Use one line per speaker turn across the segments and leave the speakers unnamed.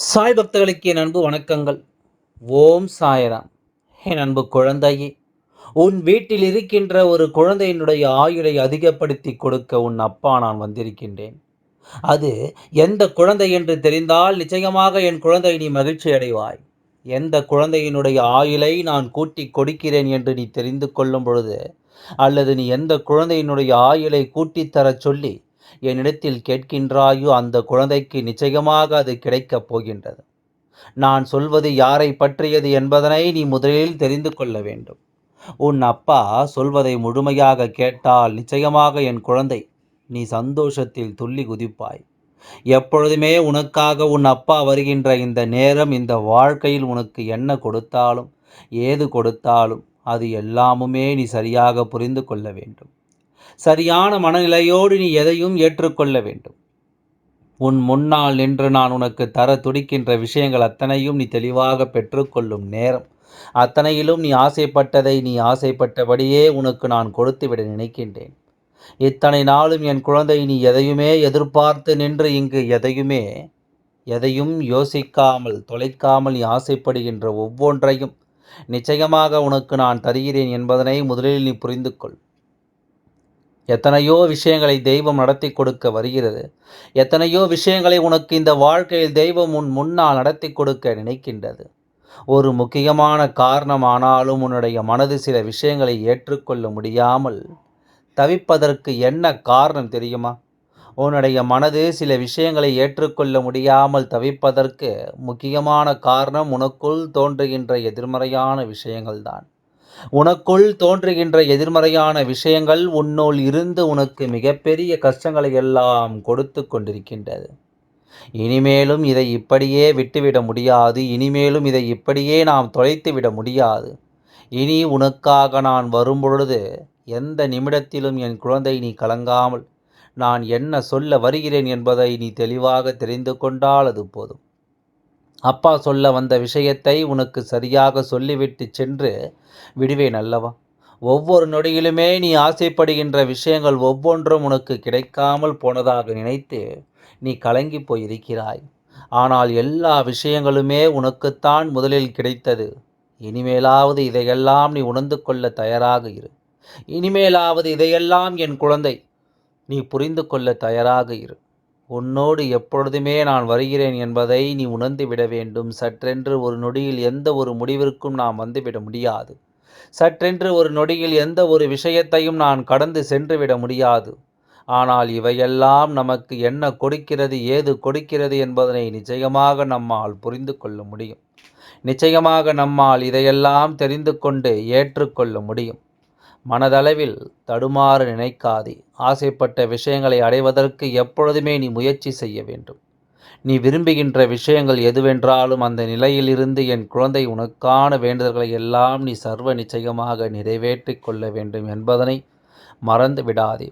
சாய் பக்தர்களுக்கு என் அன்பு வணக்கங்கள். ஓம் சாயராம். என் அன்பு குழந்தையே உன் வீட்டில் இருக்கின்ற ஒரு குழந்தையினுடைய ஆயுளை அதிகப்படுத்தி கொடுக்க உன் அப்பா நான் வந்திருக்கின்றேன். அது எந்த குழந்தை என்று தெரிந்தால் நிச்சயமாக என் குழந்தை நீ மகிழ்ச்சி அடைவாய். எந்த குழந்தையினுடைய ஆயுளை நான் கூட்டி கொடுக்கிறேன் என்று நீ தெரிந்து கொள்ளும் பொழுது அல்லது நீ எந்த குழந்தையினுடைய ஆயுளை கூட்டித்தரச் சொல்லி என்னிடத்தில் கேட்கின்றாயோ அந்த குழந்தைக்கு நிச்சயமாக அது கிடைக்கப் போகின்றது. நான் சொல்வது யாரை பற்றியது என்பதனை நீ முதலில் தெரிந்து கொள்ள வேண்டும். உன் அப்பா சொல்வதை முழுமையாக கேட்டால் நிச்சயமாக என் குழந்தை நீ சந்தோஷத்தில் துள்ளி குதிப்பாய். எப்பொழுதுமே உனக்காக உன் அப்பா வருகின்ற இந்த நேரம் இந்த வாழ்க்கையில் உனக்கு என்ன கொடுத்தாலும் ஏது கொடுத்தாலும் அது எல்லாமுமே நீ சரியாக புரிந்து கொள்ள வேண்டும். சரியான மனநிலையோடு நீ எதையும் ஏற்றுக்கொள்ள வேண்டும். உன் முன்னால் நின்று நான் உனக்கு தர துடிக்கின்ற விஷயங்கள் அத்தனையும் நீ தெளிவாக பெற்றுக்கொள்ளும் நேரம். அத்தனையிலும் நீ ஆசைப்பட்டதை நீ ஆசைப்பட்டபடியே உனக்கு நான் கொடுத்துவிட நினைக்கின்றேன். இத்தனை நாளும் என் குழந்தை நீ எதையுமே எதிர்பார்த்து நின்று இங்கு எதையுமே எதையும் யோசிக்காமல் தொலைக்காமல் நீ ஆசைப்படுகின்ற ஒவ்வொன்றையும் நிச்சயமாக உனக்கு நான் தருகிறேன் என்பதனை முதலில் நீ புரிந்து கொள் எத்தனையோ விஷயங்களை தெய்வம் நடத்தி கொடுக்க வருகிறது. எத்தனையோ விஷயங்களை உனக்கு இந்த வாழ்க்கையில் தெய்வம் உன் முன்னால் நடத்தி கொடுக்க நினைக்கின்றது. ஒரு முக்கியமான காரணமானாலும் உன்னுடைய மனது சில விஷயங்களை ஏற்றுக்கொள்ள முடியாமல் தவிப்பதற்கு என்ன காரணம் தெரியுமா? உன்னுடைய மனது சில விஷயங்களை ஏற்றுக்கொள்ள முடியாமல் தவிப்பதற்கு முக்கியமான காரணம் உனக்குள் தோன்றுகின்ற எதிர்மறையான விஷயங்கள்தான். உனக்குள் தோன்றுகின்ற எதிர்மறையான விஷயங்கள் உன்னுள் இருந்து உனக்கு மிகப்பெரிய கஷ்டங்களை எல்லாம் கொடுத்து கொண்டிருக்கின்றது. இனிமேலும் இதை இப்படியே விட்டுவிட முடியாது. இனிமேலும் இதை இப்படியே நாம் தொலைத்து விட முடியாது. இனி உனக்காக நான் வரும்பொழுது எந்த நிமிடத்திலும் என் குழந்தை நீ கலங்காமல் நான் என்ன சொல்ல வருகிறேன் என்பதை நீ தெளிவாக தெரிந்து கொண்டால் அது போதும். அப்பா சொல்ல வந்த விஷயத்தை உனக்கு சரியாக சொல்லிவிட்டு சென்று விடுவேன் அல்லவா? ஒவ்வொரு நொடியிலுமே நீ ஆசைப்படுகின்ற விஷயங்கள் ஒவ்வொன்றும் உனக்கு கிடைக்காமல் போனதாக நினைத்து நீ கலங்கி போயிருக்கிறாய். ஆனால் எல்லா விஷயங்களுமே உனக்குத்தான் முதலில் கிடைத்தது. இனிமேலாவது இதையெல்லாம் நீ உணர்ந்து கொள்ள தயாராக இரு. இனிமேலாவது இதையெல்லாம் என் குழந்தை நீ புரிந்து கொள்ள தயாராக இரு. உன்னோடு எப்பொழுதுமே நான் வருகிறேன் என்பதை நீ உணர்ந்து விட வேண்டும். சற்றென்று ஒரு நொடியில் எந்த ஒரு முடிவிற்கும் நாம் வந்துவிட முடியாது. சற்றென்று ஒரு நொடியில் எந்த ஒரு விஷயத்தையும் நான் கடந்து சென்று விட முடியாது. ஆனால் இவையெல்லாம் நமக்கு என்ன கொடுக்கிறது ஏது கொடுக்கிறது என்பதனை நிச்சயமாக நம்மால் புரிந்து கொள்ள முடியும். நிச்சயமாக நம்மால் இதையெல்லாம் தெரிந்து கொண்டு ஏற்றுக்கொள்ள முடியும். மனதளவில் தடுமாற நினைக்காதே. ஆசைப்பட்ட விஷயங்களை அடைவதற்கு எப்பொழுதுமே நீ முயற்சி செய்ய வேண்டும். நீ விரும்புகின்ற விஷயங்கள் எதுவென்றாலும் அந்த நிலையிலிருந்து என் குழந்தை உனக்கான வேண்டுதல்களை எல்லாம் நீ சர்வ நிச்சயமாக நிறைவேற்றி கொள்ள வேண்டும் என்பதனை மறந்து விடாதே.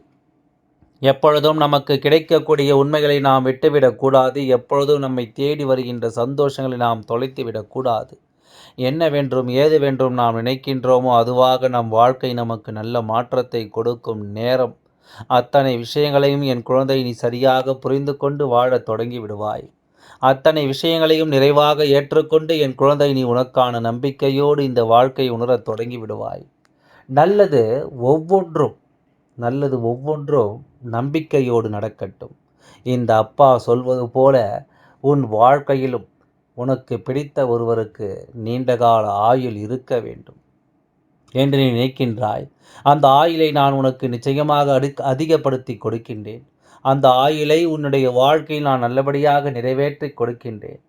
எப்பொழுதும் நமக்கு கிடைக்கக்கூடிய உண்மைகளை நாம் விட்டுவிடக்கூடாது எப்பொழுதும் நம்மை தேடி வருகின்ற சந்தோஷங்களை நாம் தொலைத்து விடக்கூடாது என்ன வென்றும் ஏது வென்றும் நாம் நினைக்கின்றோமோ அதுவாக நம் வாழ்க்கை நமக்கு நல்ல மாற்றத்தை கொடுக்கும் நேரம். அத்தனை விஷயங்களையும் என் குழந்தை நீ சரியாக புரிந்து கொண்டு வாழத் தொடங்கி விடுவாய். அத்தனை விஷயங்களையும் நிறைவாக ஏற்றுக்கொண்டு என் குழந்தை நீ உனக்கான நம்பிக்கையோடு இந்த வாழ்க்கை உணரத் தொடங்கி விடுவாய். நல்லது ஒவ்வொன்றும் நல்லது ஒவ்வொன்றும் நம்பிக்கையோடு நடக்கட்டும். இந்த அப்பா சொல்வது போல உன் வாழ்க்கையிலும் உனக்கு பிடித்த ஒருவருக்கு நீண்டகால ஆயுள் இருக்க வேண்டும். என்று நீ நினைக்கின்றாய். அந்த ஆயுளை நான் உனக்கு நிச்சயமாக அடி அதிகப்படுத்தி கொடுக்கின்றேன். அந்த ஆயுளை உன்னுடைய வாழ்க்கையில் நான் நல்லபடியாக நிறைவேற்றி கொடுக்கின்றேன்.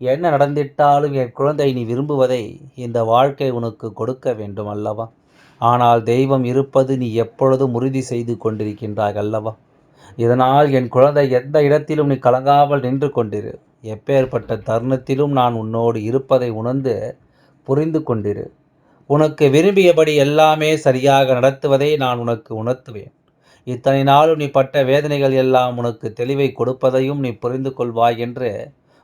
என்ன நடந்திட்டாலும் என் குழந்தை நீ விரும்புவதை இந்த வாழ்க்கை உனக்கு கொடுக்க வேண்டும் அல்லவா? ஆனால் தெய்வம் இருப்பது நீ எப்பொழுதும் உறுதி செய்து கொண்டிருக்கின்றாய் அல்லவா? இதனால் என் குழந்தை எந்த இடத்திலும் நீ கலங்காமல் நின்று கொண்டிரு. எப்பேற்பட்ட தருணத்திலும் நான் உன்னோடு இருப்பதை உணர்ந்து புரிந்து கொண்டிரு. உனக்கு விரும்பியபடி எல்லாமே சரியாக நடத்துவதை நான் உனக்கு உணர்த்துவேன். இத்தனை நாளும் நீ பட்ட வேதனைகள் எல்லாம் உனக்கு தெளிவை கொடுப்பதையும் நீ புரிந்து கொள்வாய் என்று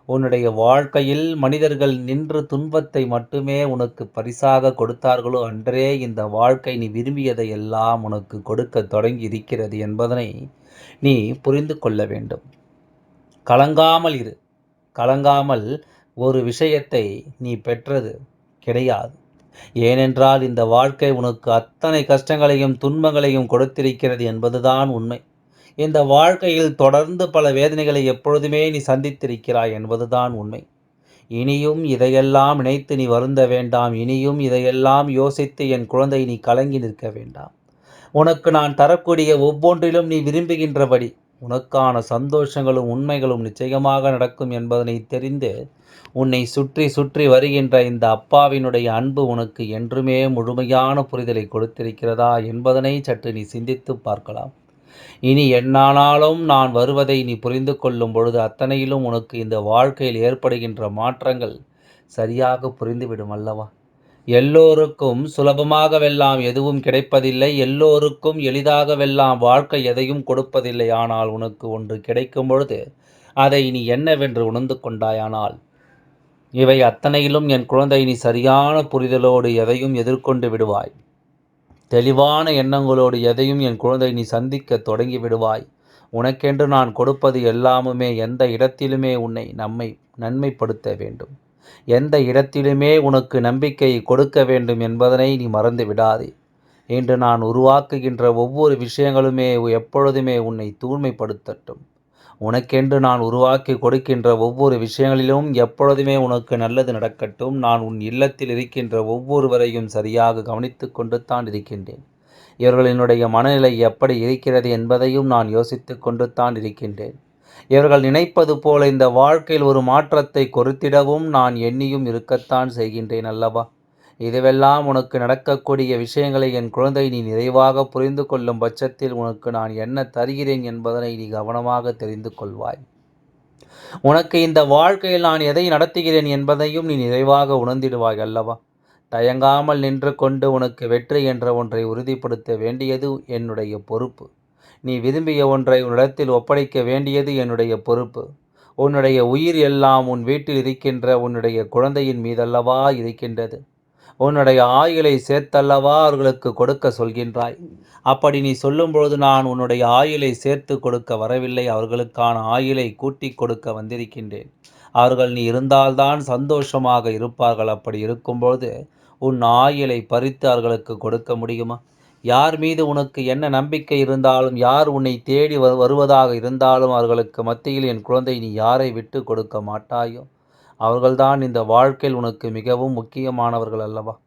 உன்னுடைய வாழ்க்கையில் மனிதர்கள் நின்று துன்பத்தை மட்டுமே உனக்கு பரிசாக கொடுத்தார்களோ அன்றே இந்த வாழ்க்கை நீ விரும்பியதை எல்லாம் உனக்கு கொடுக்க தொடங்கி இருக்கிறது என்பதனை நீ புரிந்து கொள்ள வேண்டும். கலங்காமல் இரு. கலங்காமல் ஒரு விஷயத்தை நீ பெற்றது கிடையாது. ஏனென்றால் இந்த வாழ்க்கை உனக்கு அத்தனை கஷ்டங்களையும் துன்பங்களையும் கொடுத்திருக்கிறது என்பதுதான் உண்மை. இந்த வாழ்க்கையில் தொடர்ந்து பல வேதனைகளை எப்பொழுதுமே நீ சந்தித்திருக்கிறாய் என்பதுதான் உண்மை. இனியும் இதையெல்லாம் நினைத்து நீ வருந்த வேண்டாம். இனியும் இதையெல்லாம் யோசித்து என் குழந்தை நீ கலங்கி நிற்க வேண்டாம். உனக்கு நான் தரக்கூடிய ஒவ்வொன்றிலும் நீ விரும்புகின்றபடி உனக்கான சந்தோஷங்களும் உண்மைகளும் நிச்சயமாக நடக்கும் என்பதனை தெரிந்து உன்னை சுற்றி சுற்றி வருகின்ற இந்த அப்பாவினுடைய அன்பு உனக்கு என்றுமே முழுமையான புரிதலை கொடுத்திருக்கிறதா என்பதனை சற்று நீ சிந்தித்து பார்க்கலாம். இனி என்னானாலும் நான் வருவதை நீ புரிந்து கொள்ளும் பொழுது அத்தனையிலும் உனக்கு இந்த வாழ்க்கையில் ஏற்படுகின்ற மாற்றங்கள் சரியாக புரிந்துவிடும் அல்லவா? எல்லோருக்கும் சுலபமாகவெல்லாம் எதுவும் கிடைப்பதில்லை. எல்லோருக்கும் எளிதாகவெல்லாம் வாழ்க்கை எதையும் கொடுப்பதில்லை. ஆனால் உனக்கு ஒன்று கிடைக்கும் பொழுது அதை நீ என்னவென்று உணர்ந்து கொண்டாயானால் இவை அத்தனையிலும் என் குழந்தை நீ சரியான புரிதலோடு எதையும் எதிர்கொண்டு விடுவாய். தெளிவான எண்ணங்களோடு எதையும் என் குழந்தை நீ சந்திக்க தொடங்கி விடுவாய். உனக்கென்று நான் கொடுப்பது எல்லாமுமே எந்த இடத்திலுமே உன்னை நம்மை நன்மைப்படுத்த வேண்டும். எந்த இடத்திலுமே உனக்கு நம்பிக்கை கொடுக்க வேண்டும் என்பதனை நீ மறந்து விடாதே. இன்று நான் உருவாக்குகின்ற ஒவ்வொரு விஷயங்களுமே எப்பொழுதுமே உன்னை தூய்மைப்படுத்தட்டும். உனக்கென்று நான் உருவாக்கி கொடுக்கின்ற ஒவ்வொரு விஷயங்களிலும் எப்பொழுதுமே உனக்கு நல்லது நடக்கட்டும். நான் உன் இல்லத்தில் இருக்கின்ற ஒவ்வொருவரையும் சரியாக கவனித்து கொண்டு தான் இருக்கின்றேன். இவர்களினுடைய மனநிலை எப்படி இருக்கிறது என்பதையும் நான் யோசித்து கொண்டு தான் இருக்கின்றேன். இவர்கள் நினைப்பது போல இந்த வாழ்க்கையில் ஒரு மாற்றத்தை கொடுத்திடவும் நான் எண்ணியும் இருக்கத்தான் செய்கின்றேன் அல்லவா? இதுவெல்லாம் உனக்கு நடக்கக்கூடிய விஷயங்களை என் குழந்தை நீ நிறைவாக புரிந்து கொள்ளும் பட்சத்தில் உனக்கு நான் என்ன தருகிறேன் என்பதனை நீ கவனமாக தெரிந்து கொள்வாய். உனக்கு இந்த வாழ்க்கையில் நான் எதை நடத்துகிறேன் என்பதையும் நீ நிறைவாக உணர்ந்திடுவாய் அல்லவா? தயங்காமல் நின்று கொண்டு உனக்கு வெற்றி என்ற ஒன்றை உறுதிப்படுத்த வேண்டியது என்னுடைய பொறுப்பு. நீ விரும்பிய ஒன்றை உன்னிடத்தில் ஒப்படைக்க வேண்டியது என்னுடைய பொறுப்பு. உன்னுடைய உயிர் எல்லாம் உன் வீட்டில் இருக்கின்ற உன்னுடைய குழந்தையின் மீதல்லவா இருக்கின்றது. உன்னுடைய ஆயுளை சேர்த்தல்லவா அவர்களுக்கு கொடுக்க சொல்கின்றாய். அப்படி நீ சொல்லும்பொழுது நான் உன்னுடைய ஆயுளை சேர்த்து கொடுக்க வரவில்லை. அவர்களுக்கான ஆயுளை கூட்டி கொடுக்க வந்திருக்கின்றேன். அவர்கள் நீ இருந்தால்தான் சந்தோஷமாக இருப்பார்கள். அப்படி இருக்கும்போது உன் ஆயுளை பறித்து அவர்களுக்கு கொடுக்க முடியுமா? யார் மீது உனக்கு என்ன நம்பிக்கை இருந்தாலும் யார் உன்னை தேடி வருவதாக இருந்தாலும் அவர்களுக்கு மத்தியில் என் குழந்தை நீ யாரை விட்டு கொடுக்க மாட்டாயோ? அவர்கள்தான் இந்த வாழ்க்கையில் உனக்கு மிகவும் முக்கியமானவர்கள் அல்லவா?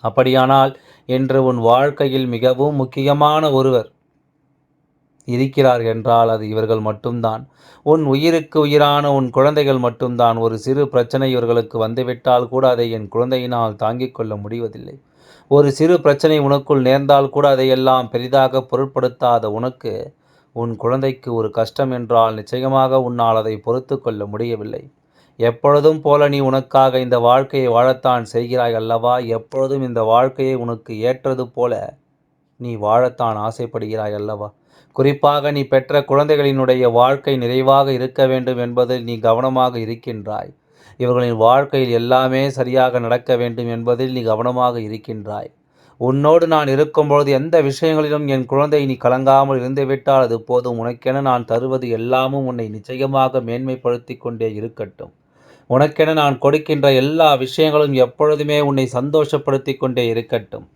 அப்படியானால் என்று உன் வாழ்க்கையில் மிகவும் முக்கியமான ஒருவர் இருக்கிறார் என்றால் அது இவர்கள் மட்டும்தான். உன் உயிருக்கு உயிரான உன் குழந்தைகள் மட்டும்தான். ஒரு சிறு பிரச்சனை இவர்களுக்கு வந்துவிட்டால் கூட அதை என் குழந்தையினால் தாங்கிக் கொள்ள முடிவதில்லை. ஒரு சிறு பிரச்சனை உனக்குள் நேர்ந்தால் கூட அதையெல்லாம் பெரிதாக பொருட்படுத்தாத உனக்கு உன் குழந்தைக்கு ஒரு கஷ்டம் என்றால் நிச்சயமாக உன்னால் அதை பொறுத்து கொள்ள முடியவில்லை. எப்பொழுதும் போல நீ உனக்காக இந்த வாழ்க்கையை வாழத்தான் செய்கிறாய் அல்லவா? எப்பொழுதும் இந்த வாழ்க்கையை உனக்கு ஏற்றது போல நீ வாழத்தான் ஆசைப்படுகிறாய் அல்லவா? குறிப்பாக நீ பெற்ற குழந்தைகளினுடைய வாழ்க்கை நிறைவாக இருக்க வேண்டும் என்பதில் நீ கவனமாக இருக்கின்றாய். இவர்களின் வாழ்க்கையில் எல்லாமே சரியாக நடக்க வேண்டும் என்பதில் நீ கவனமாக இருக்கின்றாய். உன்னோடு நான் இருக்கும்பொழுது எந்த விஷயங்களிலும் என் குழந்தை நீ கலங்காமல் இருந்துவிட்டால் அது போதும். உனக்கென நான் தருவது எல்லாமும் உன்னை நிச்சயமாக மேன்மைப்படுத்தி கொண்டே இருக்கட்டும். உனக்கென நான் கொடுக்கின்ற எல்லா விஷயங்களும் எப்பொழுதுமே உன்னை சந்தோஷப்படுத்தி கொண்டே இருக்கட்டும்.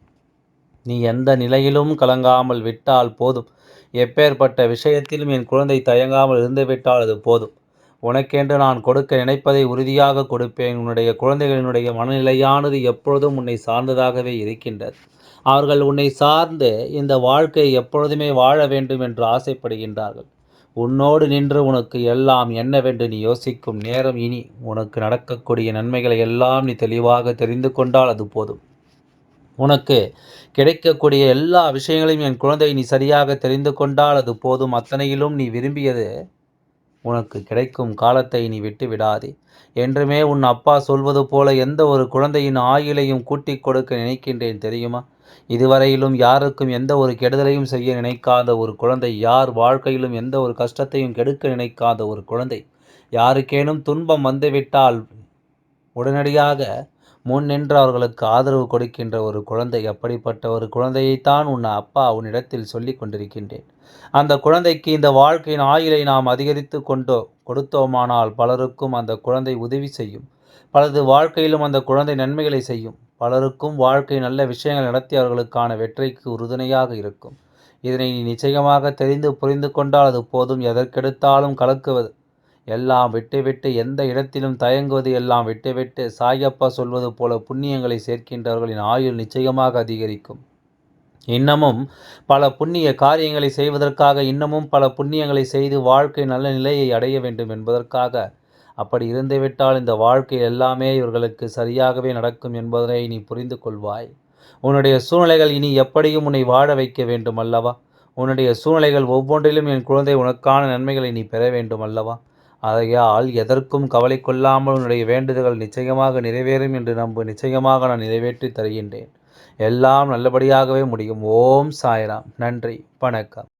நீ எந்த நிலையிலும் கலங்காமல் விட்டால் போதும். எப்பேற்பட்ட விஷயத்திலும் என் குழந்தை தயங்காமல் இருந்துவிட்டால் அது போதும். உனக்கென்று நான் கொடுக்க நினைப்பதை உறுதியாக கொடுப்பேன். உன்னுடைய குழந்தைகளினுடைய மனநிலையானது எப்பொழுதும் உன்னை சார்ந்ததாகவே இருக்கின்றது. அவர்கள் உன்னை சார்ந்து இந்த வாழ்க்கையை எப்பொழுதுமே வாழ வேண்டும் என்று ஆசைப்படுகின்றார்கள். உன்னோடு நின்று உனக்கு எல்லாம் என்னவென்று நீ யோசிக்கும் நேரம் இனி. உனக்கு நடக்கக்கூடிய நன்மைகளை எல்லாம் நீ தெளிவாக தெரிந்து கொண்டால் அது போதும். உனக்கு கிடைக்கக்கூடிய எல்லா விஷயங்களையும் என் குழந்தை நீ சரியாக தெரிந்து கொண்டால் அது போதும். அத்தனையிலும் நீ விரும்பியது உனக்கு கிடைக்கும் காலத்தை நீ விட்டு விடாதே. என்றுமே உன் அப்பா சொல்வது போல எந்த ஒரு குழந்தையின் ஆயுளையும் கூட்டிக் கொடுக்க நினைக்கின்றேன் தெரியுமா? இதுவரையிலும் யாருக்கும் எந்த ஒரு கெடுதலையும் செய்ய நினைக்காத ஒரு குழந்தை யார் வாழ்க்கையிலும் எந்த ஒரு கஷ்டத்தையும் கெடுக்க நினைக்காத ஒரு குழந்தை. யாருக்கேனும் துன்பம் வந்துவிட்டால் உடனடியாக முன் நின்று அவர்களுக்கு ஆதரவு கொடுக்கின்ற ஒரு குழந்தை அப்படிப்பட்ட ஒரு குழந்தையைத்தான் உன் அப்பா உன்னிடத்தில் சொல்லி கொண்டிருக்கின்றேன். அந்த குழந்தைக்கு இந்த வாழ்க்கையின் ஆயுளை நாம் அதிகரித்து கொண்டோ கொடுத்தோமானால் பலருக்கும் அந்த குழந்தை உதவி செய்யும். பலரது வாழ்க்கையிலும் அந்த குழந்தை நன்மைகளை செய்யும். பலருக்கும் வாழ்க்கை நல்ல விஷயங்கள் நடத்தி அவர்களுக்கான வெற்றிக்கு உறுதுணையாக இருக்கும். இதனை நீ நிச்சயமாக தெரிந்து புரிந்து கொண்டால் அது போதும். எதற்கெடுத்தாலும் கலக்குவது எல்லாம் விட்டுவிட்டு எந்த இடத்திலும் தயங்குவது எல்லாம் விட்டுவிட்டு சாயப்பா சொல்வது போல புண்ணியங்களை சேர்க்கின்றவர்களின் ஆயுள் நிச்சயமாக அதிகரிக்கும். இன்னமும் பல புண்ணிய காரியங்களை செய்வதற்காக இன்னமும் பல புண்ணியங்களை செய்து வாழ்க்கை நல்ல நிலையை அடைய வேண்டும் என்பதற்காக அப்படி இருந்துவிட்டால் இந்த வாழ்க்கை எல்லாமே இவர்களுக்கு சரியாகவே நடக்கும் என்பதனை நீ புரிந்து கொள்வாய். உன்னுடைய சூழ்நிலைகள் இனி எப்படியும் உன்னை வாழ வைக்க வேண்டும் அல்லவா? உன்னுடைய சூழ்நிலைகள் ஒவ்வொன்றிலும் என் குழந்தை உனக்கான நன்மைகளை நீ பெற வேண்டும் அல்லவா? ஆகையால் எதற்கும் கவலை கொள்ளாமல் உன்னுடைய வேண்டுதல்கள் நிச்சயமாக நிறைவேறும் என்று நம்பு. நிச்சயமாக நான் நிறைவேற்றி தருகின்றேன். எல்லாம் நல்லபடியாகவே முடியும். ஓம் சாய்ராம். நன்றி. வணக்கம்.